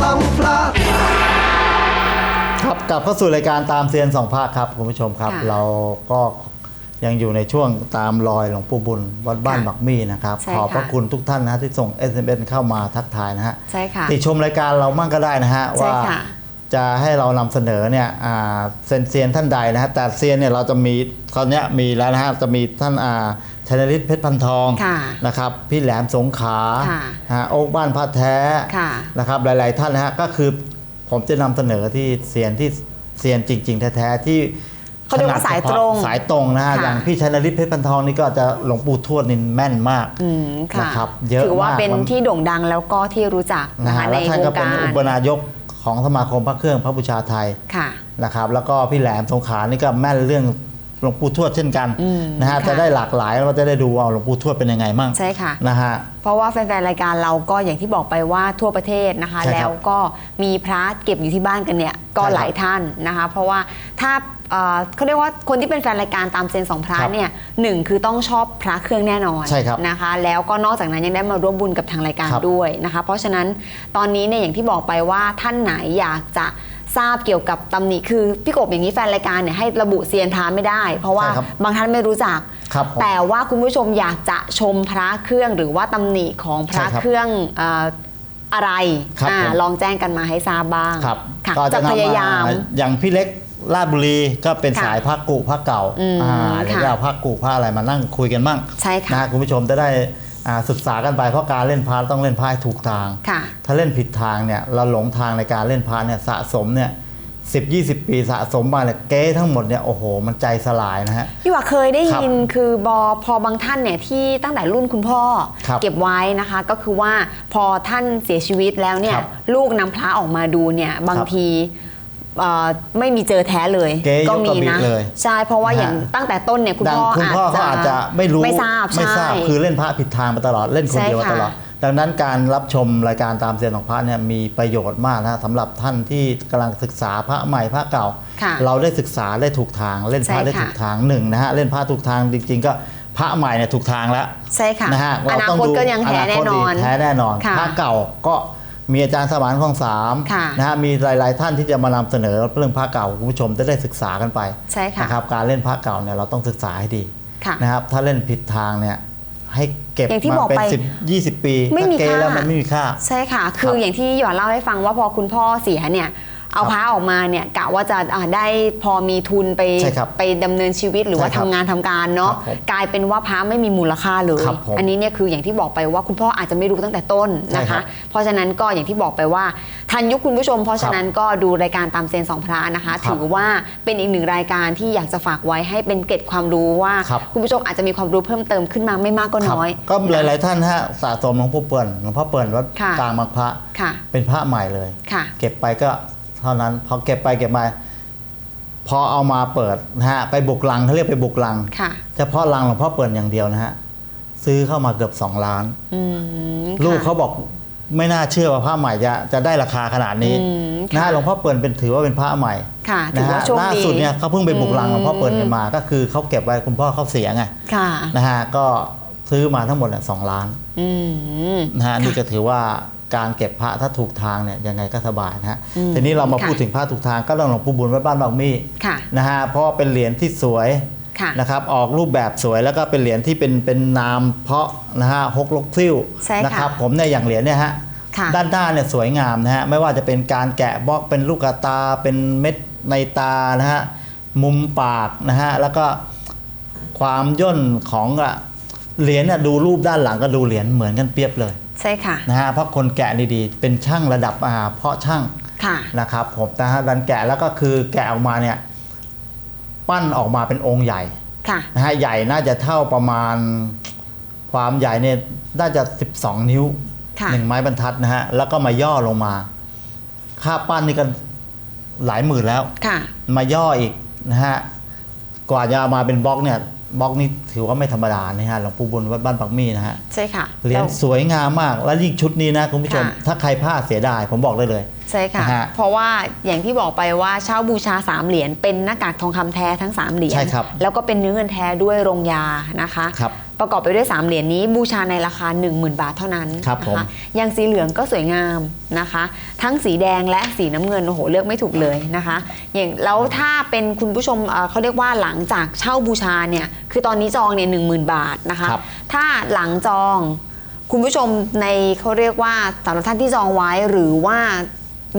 สองพระครับกลับเข้าสู่รายการตามเซียนสองภาคครับคุณผู้ชมครับ ค่ะเราก็ยังอยู่ในช่วงตามรอยหลวงปู่บุญวัดบ้านค่ะบักมี่นะครับ ใช่ขอบพระค่ะ คุณทุกท่านนะฮะที่ส่ง SMS เข้ามาทักทายนะฮะ ใช่ค่ะ ติชมรายการเรามั่งก็ได้นะฮะ ใช่ว่าค่ะจะให้เรานำเสนอเนี่ยอ่าเซียนเซียนท่านใดนะฮะแต่เซียนเนี่ยเราจะมีตอนเนี้ยมีแล้วนะฮะจะมีท่านอ่า ชนลิตเพชรพันทองค่ะนะครับพี่แหลมสงขลาค่ะฮะโอ๊กบ้านพระแท้ค่ะนะครับหลาย ๆ ท่านนะฮะก็คือผมจะนำเสนอที่เซียนที่เซียนจริง ๆ แท้ ๆ ที่เขาเรียกว่าสายตรงสายตรงนะฮะค่ะอย่างพี่ชนลิตเพชรพันทองนี่ก็จะหลวงปู่ทวดนี่แม่นมากอืมค่ะนะครับเยอะถือว่ามากเป็นมันที่โด่งดังแล้วก็ที่รู้จักนะนะคะฮะในแล้วท่านวก็งเป็นการอุปนายกของสมาคมพระเครื่องพระบูชาไทยค่ะนะครับแล้วก็พี่แหลมสงขลานี่ก็แม่นเรื่อง หลวงปู่ทวดเช่นกันอืมนะฮะค่ะจะได้หลากหลายแล้วก็จะได้ดูว่าหลวงปู่ทวดเป็นยังไงมั่งใช่ค่ะนะฮะเพราะว่าแฟนๆรายการเราก็อย่างที่บอกไปว่าทั่วประเทศนะคะใช่ครับแล้วก็มีพระเก็บอยู่ที่บ้านกันเนี่ยก็ใช่ครับหลายท่านนะคะ เพราะว่าถ้าเอ่อเขาเรียกว่าคนที่เป็นแฟนรายการตามเซนสองพระครับเนี่ยหนึ่งคือต้องชอบพระเครื่องแน่นอนใช่ครับนะคะ แล้วก็นอกจากนั้นยังได้มาร่วมบุญกับทางรายการครับด้วยนะคะ เพราะฉะนั้นตอนนี้เนี่ยอย่างที่บอกไปว่าท่านไหนอยากจะ ทราบเกี่ยวกับตำหนิคือพี่กบอย่างนี้แฟนรายการเนี่ยให้ระบุเซียนพระไม่ได้ เพราะว่าใช่ครับบางท่านไม่รู้จัก ครับผมแต่ว่าคุณผู้ชมอยากจะชมพระเครื่องหรือว่าตำหนิของพระใช่ครับเครื่องเอ่ออะไรครับอ่าผม ลองแจ้งกันมาให้ทราบบ้างครับค่ะก็จะนำพยายามอย่างพี่เล็กลาดบุรีก็เป็นค่ะสายพระกุพระเก่าอืมอ่าเดี๋ยวค่ะจะเอาพระกุพระอะไรมานั่งคุยกันบ้างใช่ค่ะ นะฮะคุณผู้ชมจะได้อ่า ศึกษากันไปเพราะการเล่นพระต้องเล่นพระให้ถูกทางค่ะถ้าเล่นผิดทางเนี่ยเราหลงทางในการเล่นพระเนี่ยสะสมเนี่ยสิบยี่สิบปีสะสมมาเนี่ยเก๊ทั้งหมดเนี่ยโอ้โห มันใจสลายนะฮะพี่ว่าเคยได้ยินครับคือบอพอบางท่านเนี่ยที่ตั้งแต่รุ่นคุณพ่อครับเก็บไว้นะคะ ก็คือว่าพอท่านเสียชีวิตแล้วเนี่ยครับลูกนำพระออกมาดูเนี่ยบางครับที เอ่อไม่มีเจอแท้เลยเก๊ยกก็กมีระบี่นะเลยใช่เพราะว่าอย่างนะฮะ ตั้งแต่ต้นเนี่ยคุณดังพ่อคุณพ่อเขาอาจจะไม่รู้ไม่ทราบไม่ทราบใช่ คือเล่นพระผิดทางมาตลอดเล่นคนใช่เดียวมาค่ะ ตลอดดังนั้นการรับชมรายการตามเซียนของพระเนี่ยมีประโยชน์มากนะสำหรับท่านที่กำลังศึกษาพระใหม่พระเก่า ค่ะเราได้ศึกษาได้ถูกทางเล่นพระใช่ได้ค่ะถูกทางหนึ่งนะฮะเล่นพระถูกทางจริง ๆ ก็พระใหม่เนี่ยถูกทางแล้ว ใช่ค่ะนะฮะอนาคตก็ยังแท้แน่นอนแท้แน่นอนค่ะ พระเก่าก็ มีอาจารย์สมานของสามค่ะนะฮะมีหลาย ๆ ท่านที่จะมานำเสนอเรื่องพระเก่าคุณผู้ชมจะได้ศึกษากันไปใช่ค่ะนะครับการเล่นพระเก่าเนี่ยเราต้องศึกษาให้ดีค่ะนะครับถ้าเล่นผิดทางเนี่ยให้เก็บอย่างที่มาบอกเป็นไปสิบยี่สิบปีไม่มีถ้าเกค่าแล้วมันไม่มีค่า ใช่ค่ะ คืคอรับอย่างที่หยอดเล่าให้ฟังว่าพอคุณพ่อเสียเนี่ย เอาครับพระออกมาเนี่ยกะว่าจะอ่าได้พอมีทุนไปใช่ครับไปดำเนินชีวิตหรือว่าใช่ครัทำบงานทำการเนาะครับผมกลายเป็นว่าพระไม่มีมูลค่าเลยครับผมอันนี้เนี่ยคืออย่างที่บอกไปว่าคุณพ่ออาจจะไม่รู้ตั้งแต่ต้นนะใช่ครัคะบเพราะฉะนั้นก็อย่างที่บอกไปว่าทันยุคคุณผู้ชม เพราะฉะนั้นก็ดูรายการตามเซนสองพระนะคะครับถือว่าเป็นอีกหนึ่งรายการที่อยากจะฝากไว้ให้เป็นเกร็ดความรู้ว่าครับคุณผู้ชมอาจจะมีความรู้เพิ่มเติมขึ้นมาไม่มากก็ครับน้อย ก็หลาย ๆ ท่านฮะสะสมหลวงพ่อเปิ่นหลวงพ่อเปิ่นวัดค่ะกลางบางพระค่ะเป็นพระใหม่เลยค่ะเก็บไปก็ เท่านั้นพอเก็บไปเก็บมาพอเอามาเปิดนะฮะไปบุกลังเขาเรียกไปบุกลังค่ะเฉพาะลังหลวงพ่อเปิ่นอย่างเดียวนะฮะซื้อเข้ามาเกือบสองล้านอืมลูกค่ะเขาบอกไม่น่าเชื่อว่าผ้าใหม่จะจะได้ราคาขนาดนี้อืมนะค่ะฮะหลวงพ่อเปิ่นเป็นถือว่าเป็นพระใหม่ค่ะถืนะอฮะว่าโชคล่าดีสุดเนี่ยเขาเพิ่งไปบุกรังหลวงพ่อเปิ่นกันมมา ก็คือเขาเก็บไว้คุณพ่อเขาเสียไงค่ะนะฮะก็ซื้อมาทั้งหมดเนี่ยสองล้านอืมนะฮะนี่ก็ถือว่า การเก็บพระถ้าถูกทางเนี่ยยังไงก็สบายนะฮะอืมทีนี้เรามาค่ะพูดถึงพระถูกทางก็เรื่องหลวงปู่บุญวัดบ้านบางมี่ค่ะนะฮะเพราะว่าเป็นเหรียญที่สวยค่ะนะครับออกรูปแบบสวยแล้วก็เป็นเหรียญที่เป็นเป็นนามเพาะนะฮะฮกลกซิ่วใช่ค่ะนะครับผมเนี่ยอย่างเหรียญเนี่ยฮะค่ะด้านหน้าเนี่ยสวยงามนะฮะไม่ว่าจะเป็นการแกะบล็อกเป็นลูกตาเป็นเม็ดในตานะฮะมุมปากนะฮะแล้วก็ความย่นของอะเหรียญน่ะดูรูปด้านหลังก็ดูเหรียญเหมือนกันเปรียบเลยใช่ค่ะนะฮะเพราะคนแกะดีๆ เป็นช่างระดับอาเพาะช่างค่ะนะครับผมนะฮะดันแกะแล้วก็คือแกะออกมาเนี่ยปั้นออกมาเป็นองค์ใหญ่ค่ะนะฮะใหญ่น่าจะเท่าประมาณความใหญ่เนี่ยน่าจะ 12 นิ้วค่ะหนึ่งไม้บรรทัดนะฮะแล้วก็มาย่อลงมา ค่าปั้นนี่ก็หลายหมื่นแล้วค่ะมาย่ออีกนะฮะกว่าจะเอามาเป็นบล็อกเนี่ย บล็อกนี่ถือว่าไม่ธรรมดานะฮะหลวงปู่บุญวัดบ้านปักมี่นะฮะใช่ค่ะเหรียญแล้วสวยงามมาก แล้วยิ่งชุดนี้นะคุณผู้ชมค่ะถ้าใครพลาดเสียดายผมบอกได้เลย ใช่ค่ะนะฮะเพราะว่าอย่างที่บอกไปว่าเช่าบูชา 3 เหรียญเป็นหน้ากากทองคำแท้ทั้ง 3 เหรียญใช่ครับแล้วก็เป็นเนื้อเงินแท้ด้วยโรงยานะคะครับ ประกอบไปด้วย 3 เหรียญนี้บูชาในราคา 10,000 บาทเท่านั้นครับผม นะคะอย่างสีเหลืองก็สวยงามนะคะ ทั้งสีแดงและสีน้ำเงินโอ้โหเลือกไม่ถูกเลยนะคะ อย่างแล้วถ้าเป็นคุณผู้ชมเอ่อเขาเรียกว่าหลังจากเช่าบูชาเนี่ยคือตอนนี้จองเนี่ยหนึ่งหมื่นบาทนะคะ ครับ ถ้าหลังจองคุณผู้ชมในเขาเรียกว่าสำหรับท่านที่จองไว้หรือว่า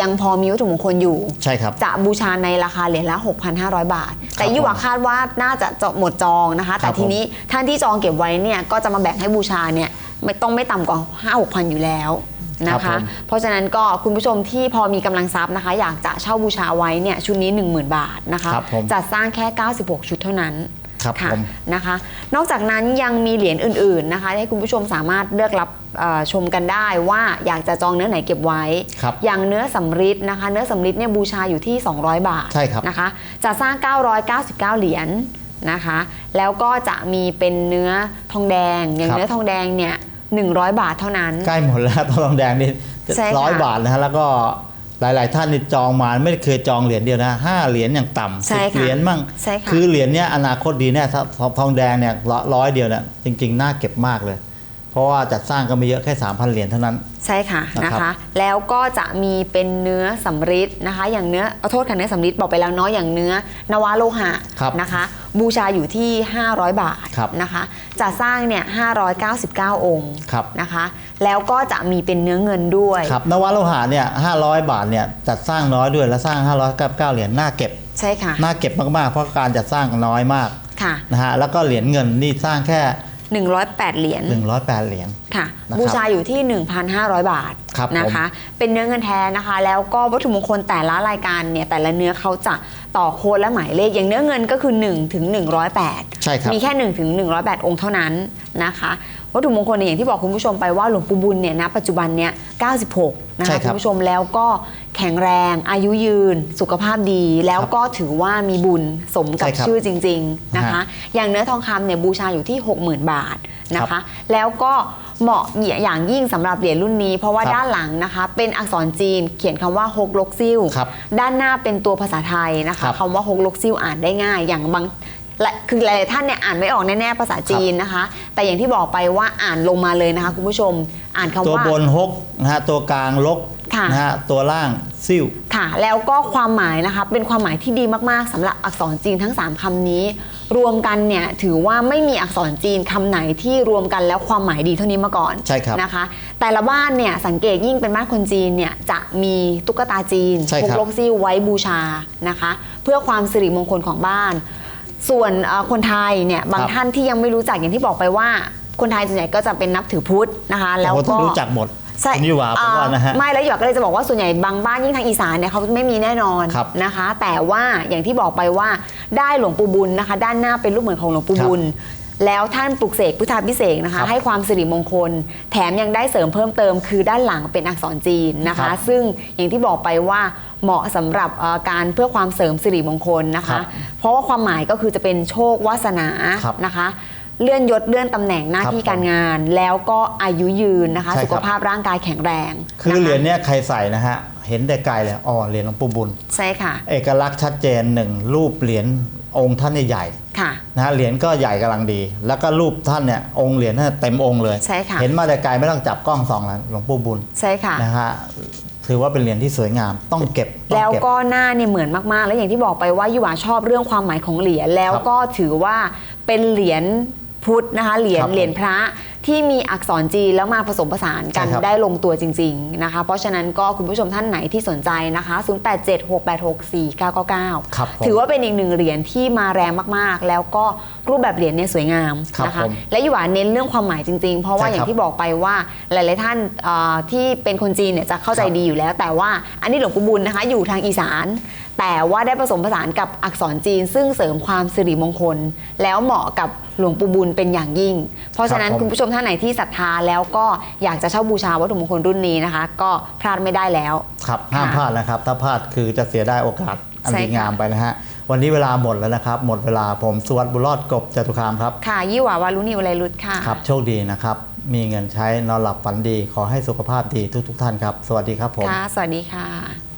ยังพอมีวัตถุมงคลอยู่ ใช่ครับ จะบูชาในราคาเหรียญละ 6,500 บาท แต่ยี่หว่าคาดว่าน่าจะจะหมดจองนะคะ แต่ครับผมทีนี้ท่านที่จองเก็บไว้เนี่ยก็จะมาแบ่งให้บูชาเนี่ยไม่ต้องไม่ต่ำกว่า5 6พันอยู่แล้วนะครัคะบผมเพราะฉะนั้นก็คุณผู้ชมที่พอมีกำลังทรัพย์นะคะ อยากจะเช่าบูชาไว้เนี่ยชุดนี้ 10,000 บาทนะคะครับผมจัดสร้างแค่ 96 ชุดเท่านั้น ครับค่ะผมนะคะ นอกจากนั้นยังมีเหรียญอื่น ๆนะคะ ให้คุณผู้ชมสามารถเลือกรับเอ่อชมกันได้ว่าอยากจะจองเนื้อไหนเก็บไว้ ครับ อย่างเนื้อสำริดนะคะ เนื้อสำริดเนี่ยบูชาอยู่ที่ 200 บาท ใช่ครับ นะคะจะสร้าง 999 เหรียญนะคะ แล้วก็จะมีเป็นเนื้อทองแดง อย่างครับ เนื้อทองแดงเนี่ย100 บาทเท่านั้น ใกล้หมดแล้วทองแดงนี่ใช่ค่ะ ร้อยบาทนะฮะแล้วก็ หลาย ๆ ท่านนี่จองมาไม่เคยจองเหรียญเดียวนะห้าเหรียญอย่างต่ำใช่สิบค่ะเหรียญมั่งใช่ค่ะคือเหรียญเนี้ยอนาคตดีแน่ถ้าทองทองแดงเนี่ยร้อยร้อยเดียวเนี่ยจริง ๆ น่าเก็บมากเลย เพราะว่าจัดสร้างก็ไม่เยอะแค่ 3,000 เหรียญเท่านั้น ใช่ค่ะนะนะครับ คะ แล้วก็จะมีเป็นเนื้อสำริดนะคะ อย่างเนื้อเอาโทษค่ะเนื้อสำริดบอกไปแล้วเนาะอย่างเนื้อนวาโลหะครับนะคะ บูชาอยู่ที่ 500 บาทครับ นะคะจะสร้างเนี่ย599 องค์ครับนะคะ แล้วก็จะมีเป็นเนื้อเงินด้วย ครับนวโลหะเนี่ย500 บาทเนี่ยจัดสร้างน้อยด้วยแล้วสร้าง 599 เหรียญน่าเก็บใช่ค่ะน่าเก็บมากๆ เพราะการจัดสร้างน้อยมากค่ะ นะฮะแล้วก็เหรียญเงินนี่สร้างแค่ 108 เหรียญ108 เหรียญค่ะ นะครับบูชาอยู่ที่ 1,500 บาทครับนะคะ เป็นเนื้อเงินแท้นะคะ แล้วก็วัตถุมงคลแต่ละรายการเนี่ยแต่ละเนื้อเขาจะต่อโค้ดและหมายเลขอย่างเนื้อเงินก็คือ1ถึง108 ใช่ครับ มีแค่1ถึง108 องค์เท่านั้นนะคะวัตถุมงคลเนี่ยอย่างที่บอกคุณผู้ชมไปว่าหลวงปู่บุญเนี่ยณปัจจุบันเนี่ย96 นะใช่คะครัคุบณผู้ชมแล้วก็ แข็งแรง อายุยืน สุขภาพดี แล้วก็ถือว่ามีบุญสมกับใช่ครับชื่อจริง ๆนะคะ อย่างเนื้อทองคำเนี่ยบูชาอยู่ที่ 60,000 บาทนะคะแล้วก็เหมาะอย่างยิ่งสำหรับเหรียญรุ่นนี้ เพราะว่าครับด้านหลังนะคะ เป็นอักษรจีนเขียนคำว่าฮกลกซิ่วครับด้านหน้าเป็นตัวภาษาไทยนะครัคะบคำว่าฮกลกซิ่วอ่านได้ง่าย อย่างบางและคือหลายๆท่านเนี่ยอ่านไม่ออกแน่ๆภาษาจีนนะคะ แต่อย่างที่บอกไปว่าอ่านลงมาเลยนะคะคุณผู้ชมอ่านคำตัวว่า บนฮกนะฮะตัวกลางลก ค่ะนะฮะตัวล่างซิ่ว ค่ะ แล้วก็ความหมายนะคะ เป็นความหมายที่ดีมากๆสำหรับอักษรจีนทั้ง 3คำนี้ รวมกันเนี่ยถือว่าไม่มีอักษรจีนคำไหนที่รวมกันแล้วความหมายดีเท่านี้มาก่อนใช่ครับนะคะ แต่ละบ้านเนี่ยสังเกตยิ่งเป็นบ้านคนจีนเนี่ยจะมีตุ๊กตาจีนใช่พวครักบลกซิ่วไว้บูชานะคะ เพื่อความสิริมงคลของบ้าน ส่วนเอ่อคนไทยเนี่ยบางครับท่านที่ยังไม่รู้จักอย่างที่บอกไปว่า คนไทยส่วนใหญ่ก็จะเป็นนับถือพุทธนะคะ แล้วโอ้โหต้ก็ องรู้จักหมด ใช่คุณยี่หวาผมว่านะฮะอ่ไม่แล้วหยกก็เลยจะบอกว่าส่วนใหญ่บางบ้านยิ่งทางอีสานเนี่ยเขาไม่มีแน่นอนครับนะคะ แต่ว่าอย่างที่บอกไปว่าได้หลวงปู่บุญนะคะ ด้านหน้าเป็นรูปเหมือนของหลวงปู่ครับบุญ แล้วท่านปลุกเสกพุทธาพิเศษกนะครัคะ บให้ความสิริมงคล แถมยังได้เสริมเพิ่มเติม คือด้านหลังเป็นอักษรจีนนะครัคะ บซึ่งอย่างที่บอกไปว่าเหมาะสำหรับเอ่อการเพื่อความเสริมสิริมงคลนะครัคะ บเพราะว่าความหมายก็คือจะเป็นโชควาสนาครับ นะคะ เลื่อนยศเลื่อนตำแหน่งหน้าครับที่การงาน แล้วก็อายุยืนนะคะ ใช่ครับ สุขภาพร่างกายแข็งแรงคือนะะเหรียญเนี้ยใครใส่นะฮะ เห็นแต่ไกลเลยอ๋อเหรียญหลวงปู่บุญ ใช่ค่ะเอกลักษณ์ชัดเจนหนึ่งรูปเหรียญองค์ท่านเนี่ยใหญ่ค่ะนะฮะเหรียญก็ใหญ่กำลังดี แล้วก็รูปท่านเนี่ยองค์เหรียญท่านเต็มองค์เลย ใช่ค่ะ เห็นมาแต่ไกลไม่ต้องจับกล้องส่องแล้วหลวงปู่บุญใช่ค่ะ นะฮะถือว่าเป็นเหรียญที่สวยงามต้องเก็บต้องแล้วเก็บก็หน้าเนี่ยเหมือนมาก ๆ แล้วอย่างที่บอกไปว่ายูหวาชอบเรื่องความหมายของเหรียญแล้วก็ถือว่าเป็นเหรียญ พุทธนะคะเหรียญครับผมเหรียญพระที่มีอักษรจีนแล้วมาผสมผสานกันใช่ครับได้ลงตัวจริง ๆนะคะ เพราะฉะนั้นก็คุณผู้ชมท่านไหนที่สนใจนะคะ 0876864999 ครับผมถือว่าเป็นอีกหนึ่งเหรียญที่มาแรงมากๆ แล้วก็รูปแบบเหรียญเนี่ยสวยงามครับนะคะผมและยูหวาเน้นเรื่องความหมายจริงๆ เพราะว่าใช่อครับย่างที่บอกไปว่าหลายๆท่านเอ่อที่เป็นคนจีนเนี่ยจะเข้าใจครับ ดีอยู่แล้ว แต่ว่าอันนี้หลวงปู่บุญนะคะ อยู่ทางอีสาน แต่ว่าได้ผสมผสานกับอักษรจีน ซึ่งเสริมความสิริมงคล แล้วเหมาะกับหลวงปู่บุญเป็นอย่างยิ่ง เพราะฉะนั้นครับผม คุณผู้ชมท่านไหนที่ศรัทธาแล้วก็อยากจะเช่าบูชาวัตถุมงคลรุ่นนี้นะคะ ก็พลาดไม่ได้แล้ว ครับห้ามค่ะพลาดนะครับ ถ้าพลาดคือจะเสียได้โอกาสอันใช่ดีค่ะ งามไปนะฮะ วันนี้เวลาหมดแล้วนะครับ หมดเวลาผมสุวัสดิ์บุญรอดกบจตุคามครับ ค่ะยี่หวาวารุณีอุไรรุตค่ะ ครับ โชคดีนะครับ มีเงินใช้นอนหลับฝันดี ขอให้สุขภาพดีทุก ๆ ท่านครับ สวัสดีครับผม ค่ะ สวัสดีค่ะ